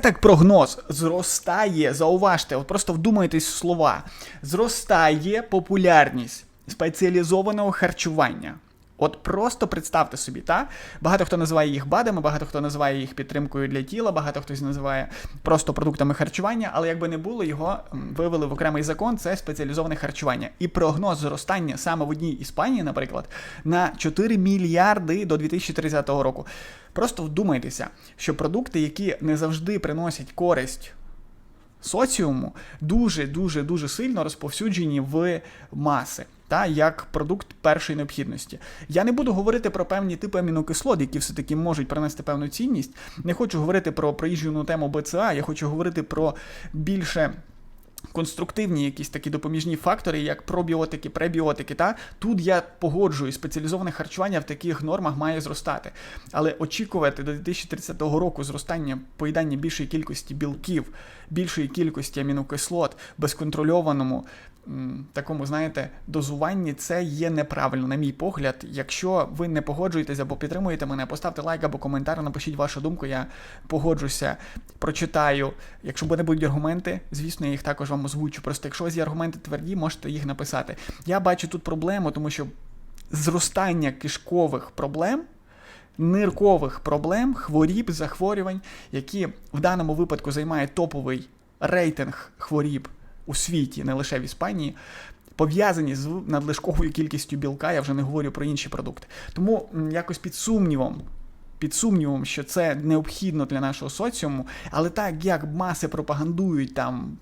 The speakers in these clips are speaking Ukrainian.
Так прогноз. Зростає, зауважте, от просто вдумайтесь в слова. Зростає популярність спеціалізованого харчування. От просто представте собі, та багато хто називає їх БАДами, багато хто називає їх підтримкою для тіла, багато хтось називає просто продуктами харчування, але якби не було, його вивели в окремий закон. Це спеціалізоване харчування. І прогноз зростання саме в одній Іспанії, наприклад, на 4 мільярди до 2030 року. Просто вдумайтеся, що продукти, які не завжди приносять користь соціуму дуже дуже дуже сильно розповсюджені в маси. Та як продукт першої необхідності. Я не буду говорити про певні типи амінокислот, які все-таки можуть принести певну цінність. Не хочу говорити про проїжджену тему БЦА, я хочу говорити про більше. Конструктивні якісь такі допоміжні фактори, як пробіотики, пребіотики. Та тут я погоджую, спеціалізоване харчування в таких нормах має зростати. Але очікувати до 2030 року зростання поїдання більшої кількості білків, більшої кількості амінокислот, безконтрольованому такому, знаєте, дозуванні, це є неправильно, на мій погляд. Якщо ви не погоджуєтесь або підтримуєте мене, поставте лайк або коментар, напишіть вашу думку, я погоджуся, прочитаю. Якщо буде будуть аргументи, звісно, я їх також вам озвучу. Просто якщо у вас є аргументи тверді, можете їх написати. Я бачу тут проблему, тому що зростання кишкових проблем. Ниркових проблем, хворіб, захворювань, які в даному випадку займає топовий рейтинг хворіб у світі, не лише в Іспанії, пов'язані з надлишковою кількістю білка, я вже не говорю про інші продукти. Тому якось під сумнівом. Під сумнівом, що це необхідно для нашого соціуму, але так як маси пропагандують там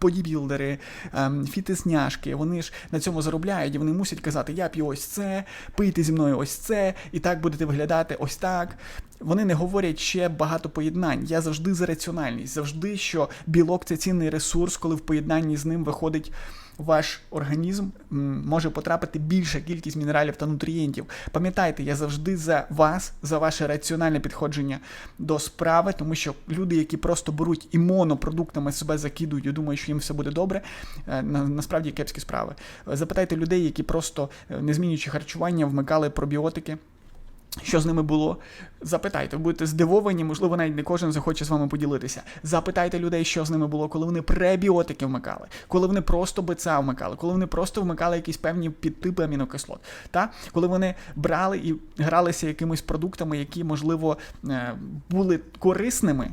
бодібілдери, ем, фітнесняшки, вони ж на цьому заробляють, і вони мусять казати, я п'ю ось це, пийте зі мною ось це, і так будете виглядати ось так. Вони не говорять ще багато поєднань. Я завжди за раціональність, завжди, що білок це цінний ресурс, коли в поєднанні з ним виходить. Ваш організм може потрапити більша кількість мінералів та нутрієнтів. Пам'ятайте, я завжди за вас, за ваше раціональне підходження до справи, тому що люди, які просто беруть і монопродуктами себе закидують і думають, що їм все буде добре, е, на, насправді кепські справи. Запитайте людей, які просто е, не змінюючи харчування, вмикали пробіотики. Що з ними було? Запитайте, будете здивовані, можливо, навіть не кожен захоче з вами поділитися. Запитайте людей, що з ними було, коли вони пребіотики вмикали, коли вони просто БЦА вмикали, коли вони просто вмикали якісь певні підтипи амінокислот. Та? Коли вони брали і гралися якимись продуктами, які, можливо, е, були корисними.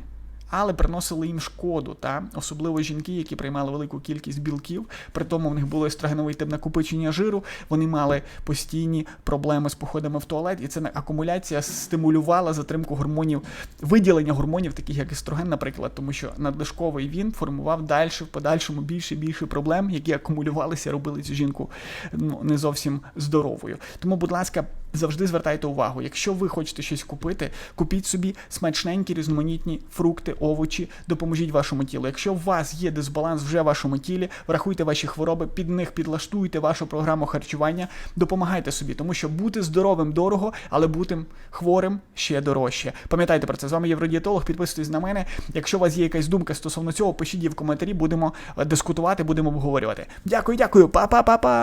Але приносили їм шкоду, та? Особливо жінки, які приймали велику кількість білків, при тому в них було естрогеновий тип накопичення жиру, вони мали постійні проблеми з походами в туалет, і ця акумуляція стимулювала затримку гормонів, виділення гормонів, таких як естроген, наприклад, тому що надлишковий він формував далі в подальшому більше і більше проблем, які акумулювалися, робили цю жінку ну, не зовсім здоровою. Тому, будь ласка, завжди звертайте увагу. Якщо ви хочете щось купити, купіть собі смачненькі різноманітні фрукти, овочі, допоможіть вашому тілу. Якщо у вас є дисбаланс вже в вашому тілі, врахуйте ваші хвороби, під них підлаштуйте вашу програму харчування, допомагайте собі, тому що бути здоровим дорого, але бути хворим ще дорожче. Пам'ятайте про це. З вами євродієтолог. Підписуйтесь на мене. Якщо у вас є якась думка стосовно цього, пишіть її в коментарі, будемо е, дискутувати, будемо обговорювати. Дякую, дякую, па-па-па-па!